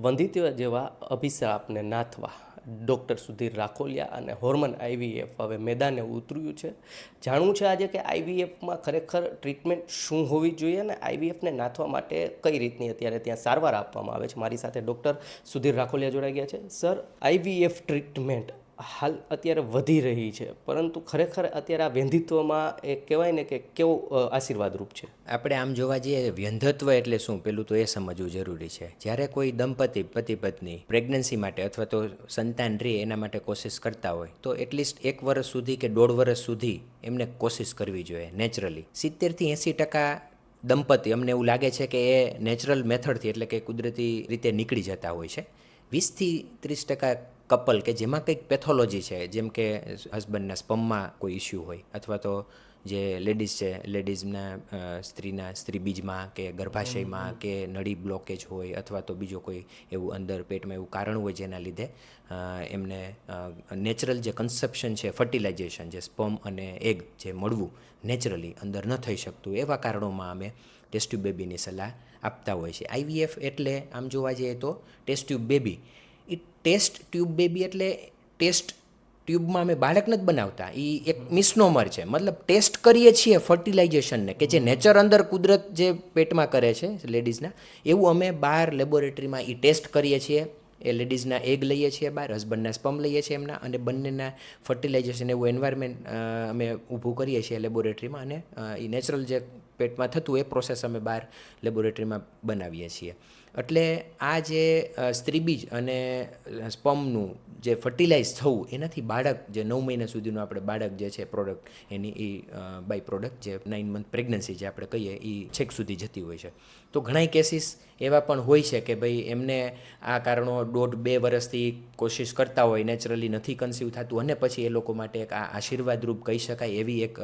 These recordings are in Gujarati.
વંધિત્વ જેવા અભિશાપને નાથવા. ડૉક્ટર સુધીર રાખોલિયા અને હોર્મન આઈવીએફ હવે મેદાને ઉતર્યું છે. જાણવું છે આજે કે આઈવીએફમાં ખરેખર ટ્રીટમેન્ટ શું હોવી જોઈએ અને આઈવીએફને નાથવા માટે કઈ રીતની અત્યારે ત્યાં સારવાર આપવામાં આવે છે? મારી સાથે ડૉક્ટર સુધીર રાખોલિયા જોડાઈ ગયા છે. સર આઈવીએફ ટ્રીટમેન્ટ હાલ અત્યારે વધી રહી છે. પરંતુ ખરેખર અત્યારે આ વ્યંધિત્વમાં એ કહેવાય ને કે કેવું આશીર્વાદરૂપ છે? આપણે આમ જોવા જઈએ વ્યંધત્વ એટલે શું? પેલું તો એ સમજવું જરૂરી છે. જ્યારે કોઈ દંપતી, પતિ, પત્ની પ્રેગ્નન્સી માટે અથવા તો સંતાન રહે, એના માટે કોશિશ કરતા હોય, તો એટલીસ્ટ એક વર્ષ સુધી કે દોઢ વર્ષ સુધી એમને કોશિશ કરવી જોઈએ નેચરલી સિત્તેરથી એંસી ટકા દંપતી, અમને એવું લાગે છે કે એ નેચરલ મેથડથી એટલે કે કુદરતી રીતે નીકળી જતા હોય છે. વીસથી ત્રીસ ટકા કપલ કે જેમાં કંઈક પેથોલોજી છે, જેમ કે હસબન્ડના સ્પમમાં કોઈ ઇસ્યુ હોય, અથવા તો જે લેડીઝ છે, લેડીઝના સ્ત્રીના, સ્ત્રી બીજમાં કે ગર્ભાશયમાં કે નળી બ્લોકેજ હોય, અથવા તો બીજો કોઈ એવું અંદર પેટમાં એવું કારણ હોય જેના લીધે એમને નેચરલ જે કન્સેપ્શન છે ફર્ટિલાઇઝેશન જે સ્પમ અને એગ જે મળવું નેચરલી અંદર ન થઈ શકતું, એવા કારણોમાં અમે ટેસ્ટ ટ્યુબ બેબીની સલાહ આપતા હોય છે. આઈવીએફ એટલે આમ જોવા જઈએ તો ટેસ્ટ ટ્યુબ બેબી એ ટેસ્ટ ટ્યુબ બેબી એટલે ટેસ્ટ ટ્યુબમાં અમે બાળક નથી બનાવતા. એ એક મિસનોમર છે. મતલબ ટેસ્ટ કરીએ છીએ ફર્ટિલાઇઝેશનને કે જે નેચર અંદર કુદરત જે પેટમાં કરે છે લેડીઝના, એવું અમે બહાર લેબોરેટરીમાં એ ટેસ્ટ કરીએ છીએ. એ લેડીઝના એગ લઈએ છીએ બહાર, હસબન્ડના સ્પમ લઈએ છીએ એમના, અને બંનેના ફર્ટિલાઇઝેશન એવું એન્વાયરમેન્ટ અમે ઊભું કરીએ છીએ લેબોરેટરીમાં અને એ નેચરલ જે પેટમાં થતું એ પ્રોસેસ અમે બહાર લેબોરેટરીમાં બનાવીએ છીએ. એટલે આ જે સ્ત્રીબીજ અને સ્પમનું જે ફર્ટિલાઇઝ થવું એનાથી બાળક જે નવ મહિના સુધીનું આપણે બાળક જે છે પ્રોડક્ટ એની એ બાય પ્રોડક્ટ જે નાઇન મંથ પ્રેગ્નન્સી જે આપણે કહીએ એ છેક સુધી જતી હોય છે. તો ઘણાય કેસીસ એવા પણ હોય છે કે ભાઈ એમને આ કારણો દોઢ બે વર્ષથી કોશિશ કરતા હોય નેચરલી નથી કન્સીવ થતું, અને પછી એ લોકો માટે એક આ આશીર્વાદરૂપ કહી શકાય એવી એક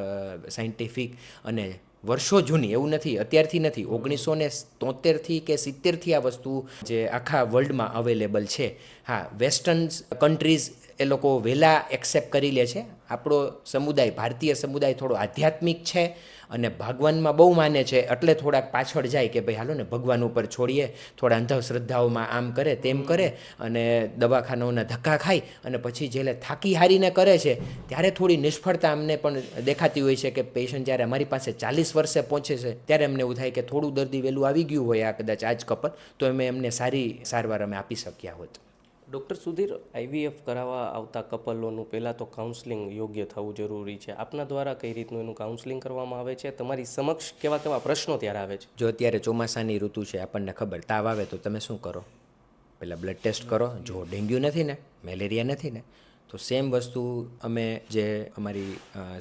સાયન્ટિફિક અને વર્ષો જૂની, એવું નથી, અત્યારથી નથી ઓગણીસો ને તોતેરથી કે સિત્તેરથી આ વસ્તુ જે આખા વર્લ્ડમાં અવેલેબલ છે. હા વેસ્ટર્ન કન્ટ્રીઝ એ લોકો વહેલા એક્સેપ્ટ કરી લે છે. આપણો સમુદાય, ભારતીય સમુદાય થોડો આધ્યાત્મિક છે. અને ભગવાનમાં બહુ માને છે એટલે થોડાક પાછળ જાય કે ભાઈ હાલો ને ભગવાન ઉપર છોડીએ થોડા અંધશ્રદ્ધાઓમાં આમ કરે તેમ કરે અને દવાખાનાઓના ધક્કા ખાય અને પછી જેલે થાકી હારીને કરે છે ત્યારે થોડી નિષ્ફળતા અમને પણ દેખાતી હોય છે કે પેશન્ટ જ્યારે અમારી પાસે ચાલીસ વર્ષે પહોંચે છે ત્યારે અમને એવું થાય કે થોડું દર્દી વહેલું આવી ગયું હોય આ કદાચ આ જ કપલ તો અમે એમને સારી સારવાર અમે આપી શક્યા હોત. ડૉક્ટર સુધીર આઈવીએફ કરાવવા આવતા કપલોનું પહેલાં તો કાઉન્સલિંગ યોગ્ય થવું જરૂરી છે. આપના દ્વારા કઈ રીતનું એનું કાઉન્સલિંગ કરવામાં આવે છે? તમારી સમક્ષ કેવા કેવા પ્રશ્નો ત્યારે આવે છે? જો અત્યારે ચોમાસાની ઋતુ છે, આપણને ખબર, તાવ આવે તો તમે શું કરો? પહેલાં બ્લડ ટેસ્ટ કરો. જો ડેન્ગ્યુ નથી ને, મેલેરિયા નથી ને તો સેમ વસ્તુ અમે જે અમારી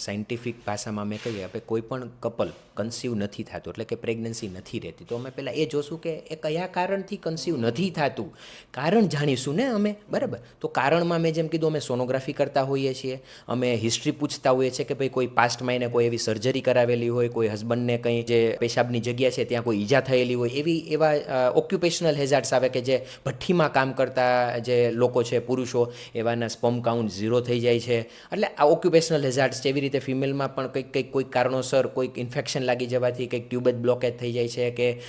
સાયન્ટિફિક ભાષામાં અમે કહીએ, આપણે કોઈ પણ કપલ કન્સીવ નથી થતું, એટલે કે પ્રેગ્નન્સી નથી રહેતી. તો અમે પહેલાં એ જોશું કે એ કયા કારણથી કન્સીવ નથી થતું. કારણ જાણીશું ને અમે, બરાબર? તો કારણમાં મેં જેમ કીધું, અમે સોનોગ્રાફી કરતા હોઈએ છીએ, અમે હિસ્ટ્રી પૂછતા હોઈએ છીએ કે ભાઈ કોઈ પાસ્ટમાં એને કોઈ એવી સર્જરી કરાવેલી હોય, કોઈ હસબન્ડને કંઈ જે પેશાબની જગ્યા છે, ત્યાં કોઈ ઈજા થયેલી હોય, એવી, એવા ઓક્યુપેશનલ હેઝાર્ડ્સ આવે કે જે ભઠ્ઠીમાં કામ કરતા જે લોકો છે, પુરુષો, એવાના સ્પમ કાઉન્ટ ઝીરો થઈ જાય છે. એટલે આ ઓક્યુપેશનલ હેઝાર્ડ્સ જેવી રીતે ફિમેલમાં પણ કંઈક કંઈક કોઈક કારણોસર કોઈક ઇન્ફેક્શન લાગી જવાથી કંઈક ટ્યુબેજ બ્લોકેજ થઈ જાય છે કે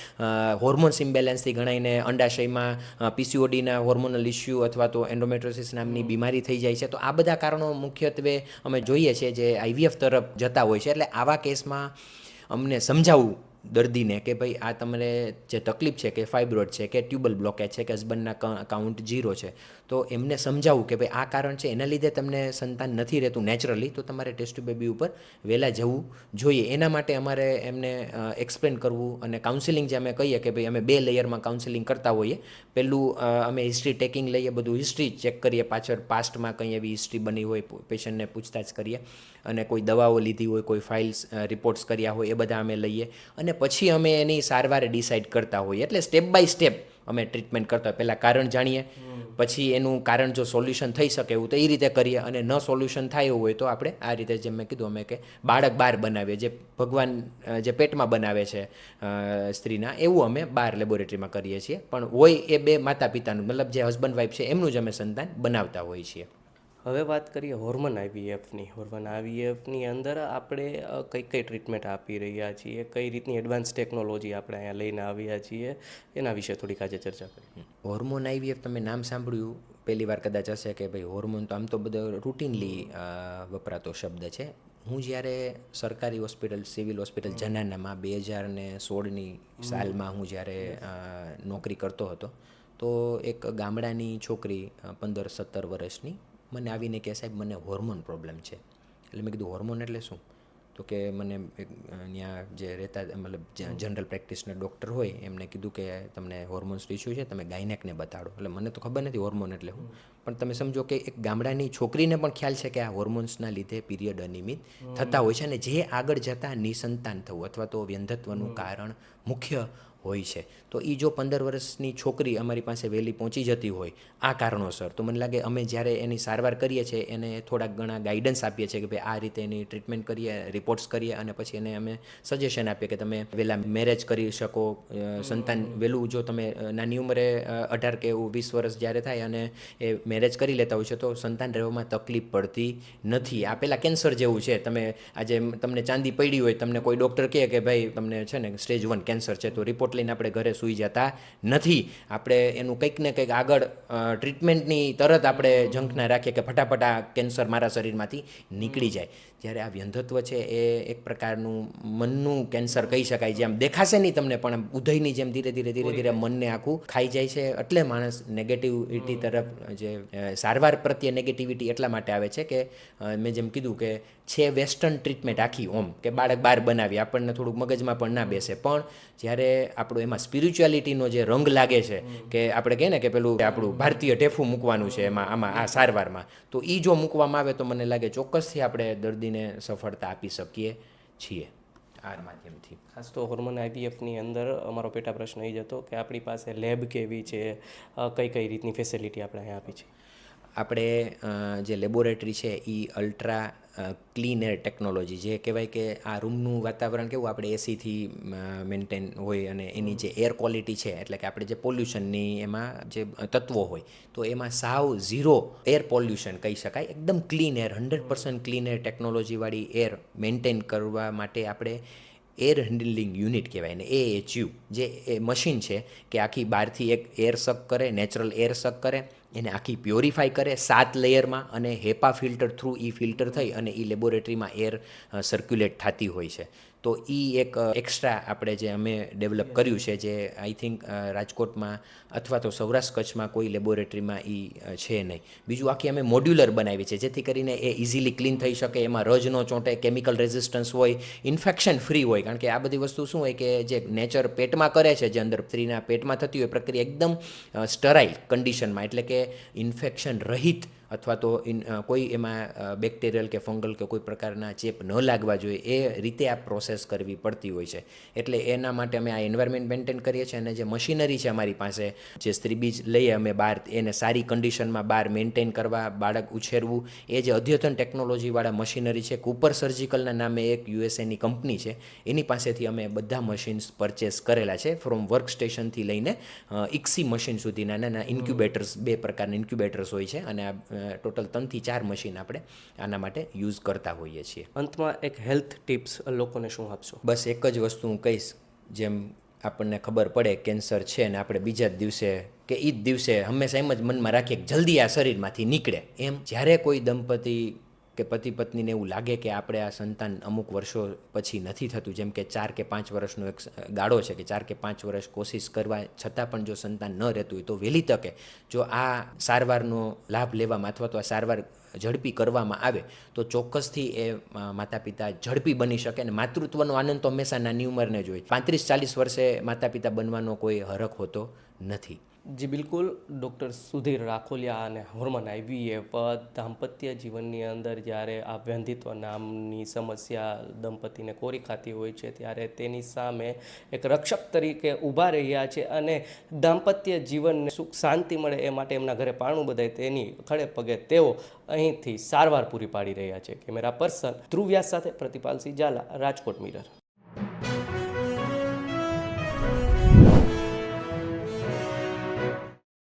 હોર્મોન્સ ઇમ્બેલેન્સથી ગણાઈને અંડાશયમાં પીસીઓડીના હોર્મોનલ ઇસ્યુ અથવા તો એન્ડોમેટ્રોસિસ નામની બીમારી થઈ જાય છે. તો આ બધા કારણો મુખ્યત્વે અમે જોઈએ છીએ જે આઈવીએફ તરફ જતા હોય છે. એટલે આવા કેસમાં અમને સમજાવવું દર્દીને કે ભાઈ આ તમને જે તકલીફ છે કે ફાઇબ્રોડ છે કે ટ્યુબલ બ્લોકેજ છે કે હસબન્ડના કાઉન્ટ જીરો છે, તો એમને સમજાવવું કે ભાઈ આ કારણ છે એના લીધે તમને સંતાન નથી રહેતું નેચરલી તો તમારે ટેસ્ટ બેબી ઉપર વહેલા જવું જોઈએ. એના માટે અમારે એમને એક્સપ્લેન કરવું અને કાઉન્સિલિંગ જે અમે કહીએ કે ભાઈ અમે બે લેયરમાં કાઉન્સિલિંગ કરતા હોઈએ. પહેલું અમે હિસ્ટ્રી ટેકિંગ લઈએ, બધું હિસ્ટ્રી ચેક કરીએ, પાછળ પાસ્ટમાં કંઈ એવી હિસ્ટ્રી બની હોય પેશન્ટને પૂછતાછ કરીએ અને કોઈ દવાઓ લીધી હોય, કોઈ ફાઇલ્સ રિપોર્ટ્સ કર્યા હોય, એ બધા અમે લઈએ. અને પછી અમે એની સારવાર ડિસાઇડ કરતા હોઈએ. એટલે સ્ટેપ બાય સ્ટેપ અમે ટ્રીટમેન્ટ કરતા હોય. પહેલાં કારણ જાણીએ. પછી એનું કારણ જો સોલ્યુશન થઈ શકે એવું, તો એ રીતે કરીએ. અને ન સોલ્યુશન થાય એવું હોય તો આપણે આ રીતે જેમ મેં કીધું, અમે કે બાળક બહાર બનાવીએ. જે ભગવાન જે પેટમાં બનાવે છે સ્ત્રીના, એવું અમે બહાર લેબોરેટરીમાં કરીએ છીએ. પણ હોય એ બે માતા પિતાનું મતલબ જે હસબન્ડ વાઈફ છે, એમનું જ અમે સંતાન બનાવતા હોઈએ છીએ. હવે વાત કરીએ હોર્મોન આઈવીએફની હોર્મોન આઈવીએફની અંદર આપણે કઈ કઈ ટ્રીટમેન્ટ આપી રહ્યા છીએ કઈ રીતની એડવાન્સ ટેકનોલોજી આપણે અહીંયા લઈને આવ્યા છીએ એના વિશે થોડીક આજે ચર્ચા કરીએ હોર્મોન આઈવીએફ તમે નામ સાંભળ્યું પહેલી વાર કદાચ હશે કે ભાઈ હોર્મોન તો આમ તો બધો રૂટીનલી વપરાતો શબ્દ છે. હું જ્યારે સરકારી હોસ્પિટલ સિવિલ હોસ્પિટલ જનાનામાં બે હજાર ને સોળની સાલમાં હું જ્યારે નોકરી કરતો હતો તો એક ગામડાની છોકરી પંદર સત્તર વર્ષની મને આવીને કે સાહેબ મને હોર્મોન પ્રોબ્લેમ છે. એટલે મેં કીધું હોર્મોન એટલે શું? તો કે મને ત્યાં જે રહેતા મતલબ જનરલ પ્રેક્ટિસના ડૉક્ટર હોય એમને કીધું કે તમને હોર્મોન્સ ઇસ્યુ છે તમે ગાયનેકને બતાડો. એટલે મને તો ખબર નથી હોર્મોન એટલે હું પણ તમે સમજો કે એક ગામડાની છોકરીને પણ ખ્યાલ છે કે આ હોર્મોન્સના લીધે પીરિયડ અનિયમિત થતા હોય છે અને જે આગળ જતાં નિસંતાન થવું અથવા તો વ્યંધત્વનું કારણ મુખ્ય હોય છે. તો એ જો પંદર વર્ષની છોકરી અમારી પાસે વહેલી પહોંચી જતી હોય આ કારણોસર. તો મને લાગે અમે જ્યારે એની સારવાર કરીએ છીએ એને થોડાક ઘણા ગાઈડન્સ આપીએ છીએ કે ભાઈ આ રીતે એની ટ્રીટમેન્ટ કરીએ રિપોર્ટ્સ કરીએ અને પછી એને અમે સજેશન આપીએ કે તમે વહેલા મેરેજ કરી શકો. સંતાન વહેલું જો તમે નાની ઉંમરે અઢાર કે એવું વીસ વર્ષ જ્યારે થાય અને એ મેરેજ કરી લેતા હોય છે તો સંતાન રહેવામાં તકલીફ પડતી નથી. આ પહેલાં કેન્સર જેવું છે. તમે આજે તમને ચાંદી પડી હોય તમને કોઈ ડૉક્ટર કહે કે ભાઈ તમને છે ને સ્ટેજ વન કેન્સર છે તો રિપોર્ટ લઈને આપણે ઘરે સૂઈ જતા નથી. આપણે એનું કંઈક ને કંઈક આગળ ટ્રીટમેન્ટની તરત આપણે ઝંખના રાખીએ કે ફટાફટ આ કેન્સર મારા શરીરમાંથી નીકળી જાય. જ્યારે આ વ્યંધત્વ છે એ એક પ્રકારનું મનનું કેન્સર કહી શકાય જેમ દેખાશે નહીં તમને પણ ઉધઈની જેમ ધીરે ધીરે ધીરે ધીરે મનને આખું ખાઈ જાય છે. એટલે માણસ નેગેટિવિટી તરફ જે સારવાર પ્રત્યે નેગેટિવિટી એટલા માટે આવે છે કે મેં જેમ કીધું કે છે વેસ્ટર્ન ટ્રીટમેન્ટ આખી ઓમ કે બાળક બહાર બનાવી આપણને થોડુંક મગજમાં પણ ના બેસે. પણ જ્યારે આપણું એમાં સ્પિરિચ્યુઆલિટીનો જે રંગ લાગે છે કે આપણે કહીએ ને કે પેલું આપણું ભારતીય ટેફું મૂકવાનું છે એમાં આમાં આ સારવારમાં તો એ જો મૂકવામાં આવે તો મને લાગે ચોક્કસથી આપણે દર્દીને સફળતા આપી શકીએ છીએ આ માધ્યમથી. ખાસ તો હોર્મોન આઈવીએફની અંદર અમારો પેટા પ્રશ્ન એ જ હતો કે આપણી પાસે લેબ કેવી છે કઈ કઈ રીતની ફેસિલિટી આપણે અહીંયા આપી છે? આપણે જે લેબોરેટરી છે એ અલ્ટ્રા ક્લીન એર ટેકનોલોજી જે કહેવાય કે આ રૂમનું વાતાવરણ કેવું આપણે એસીથી મેન્ટેન હોય અને એની જે એર ક્વોલિટી છે એટલે કે આપણે જે પોલ્યુશનની એમાં જે તત્વો હોય તો એમાં સાવ ઝીરો એર પોલ્યુશન કહી શકાય. એકદમ clean air, hundred percent clean air ટેકનોલોજીવાળી air maintain કરવા માટે આપણે એર હેન્ડલિંગ યુનિટ કહેવાય ને એએચયુ જે એ મશીન છે કે આખી બહારથી એક એર સક કરે, નેચરલ એર સક કરે એને આખી પ્યોરિફાઈ કરે સાત લેયરમાં અને હેપા ફિલ્ટર થ્રુ એ ફિલ્ટર થઈ અને એ લેબોરેટરીમાં એર સર્ક્યુલેટ થતી હોય છે. તો એ એક એક્સ્ટ્રા આપણે જે અમે ડેવલપ કર્યું છે, જે આઈ થિંક રાજકોટમાં અથવા તો સૌરાષ્ટ્ર કચ્છમાં કોઈ લેબોરેટરીમાં એ છે નહીં. બીજું આખી અમે મોડ્યુલર બનાવી છે, જેથી કરીને એ ઇઝીલી ક્લીન થઈ શકે, એમાં રજ ન ચોંટે કેમિકલ રેઝિસ્ટન્સ હોય ઇન્ફેક્શન ફ્રી હોય. કારણ કે આ બધી વસ્તુ શું હોય કે જે નેચર પેટમાં કરે છે, જે અંદર સ્ત્રીના પેટમાં થતી હોય, પ્રક્રિયા એકદમ સ્ટરાઇલ કન્ડિશનમાં એટલે કે ઇન્ફેક્શન રહિત અથવા તો ઇન કોઈ એમાં બેક્ટેરિયલ કે ફંગલ કે કોઈ પ્રકારના ચેપ ન લાગવા જોઈએ એ રીતે આ પ્રોસેસ કરવી પડતી હોય છે. એટલે એના માટે અમે આ એન્વાયરમેન્ટ મેન્ટેન કરીએ છીએ અને જે મશીનરી છે અમારી પાસે જે સ્ત્રીબીજ લઈએ અમે બહાર એને સારી કન્ડિશનમાં બહાર મેન્ટેન કરવા બાળક ઉછેરવું એ જે અદ્યતન ટેકનોલોજીવાળા મશીનરી છે કુપર સર્જિકલના નામે એક યુએસએની કંપની છે એની પાસેથી અમે બધા મશીન્સ પરચેસ કરેલા છે ફ્રોમ વર્ક સ્ટેશનથી લઈને ઇક્સી મશીન સુધીના નાના ઇન્ક્યુબેટર્સ બે પ્રકારના ઇન્ક્યુબેટર્સ હોય છે અને આ ટોટલ ત્રણથી ચાર મશીન આપણે આના માટે યુઝ કરતા હોઈએ છીએ. અંતમાં એક હેલ્થ ટિપ્સ લોકોને શું આપશો? બસ એક જ વસ્તુ હું કહીશ જેમ આપણને ખબર પડે કેન્સર છે ને આપણે બીજા જ દિવસે કે એ જ દિવસે હંમેશા એમ જ મનમાં રાખીએ કે જલ્દી આ શરીરમાંથી નીકળે. એમ જ્યારે કોઈ દંપતી કે પતિ પત્નીને એવું લાગે કે આપણે આ સંતાન અમુક વર્ષો પછી નથી થતું. જેમ કે ચાર કે પાંચ વર્ષનો એક ગાળો છે કે ચાર કે પાંચ વર્ષ કોશિશ કરવા છતાં પણ જો સંતાન ન રહેતું હોય તો વહેલી તકે જો આ સારવારનો લાભ લેવામાં અથવા તો આ સારવાર ઝડપી કરવામાં આવે તો ચોક્કસથી એ માતા પિતા ઝડપી બની શકે અને માતૃત્વનો આનંદ તો હંમેશા નાની ઉંમરને જ હોય. પાંત્રીસ ચાલીસ વર્ષે માતા પિતા બનવાનો કોઈ હરખ હોતો નથી. જી, બિલકુલ. ડૉક્ટર સુધીર રાખોલિયા અને હોર્મોન આઈવીએફ દાંપત્ય જીવનની અંદર જ્યારે આ વ્યંધિત્વ નામની સમસ્યા દંપતીને કોરી ખાતી હોય છે, ત્યારે તેની સામે એક રક્ષક તરીકે ઊભા રહ્યા છે અને દાંપત્ય જીવનને સુખ, શાંતિ મળે એ માટે એમના ઘરે પાણું બધાય તેની ખડે પગે તેઓ અહીંથી સારવાર પૂરી પાડી રહ્યા છે. કેમેરા પર્સન ધ્રુવ વ્યાસ સાથે પ્રતિપાલસિંહ ઝાલા, રાજકોટ મિરર.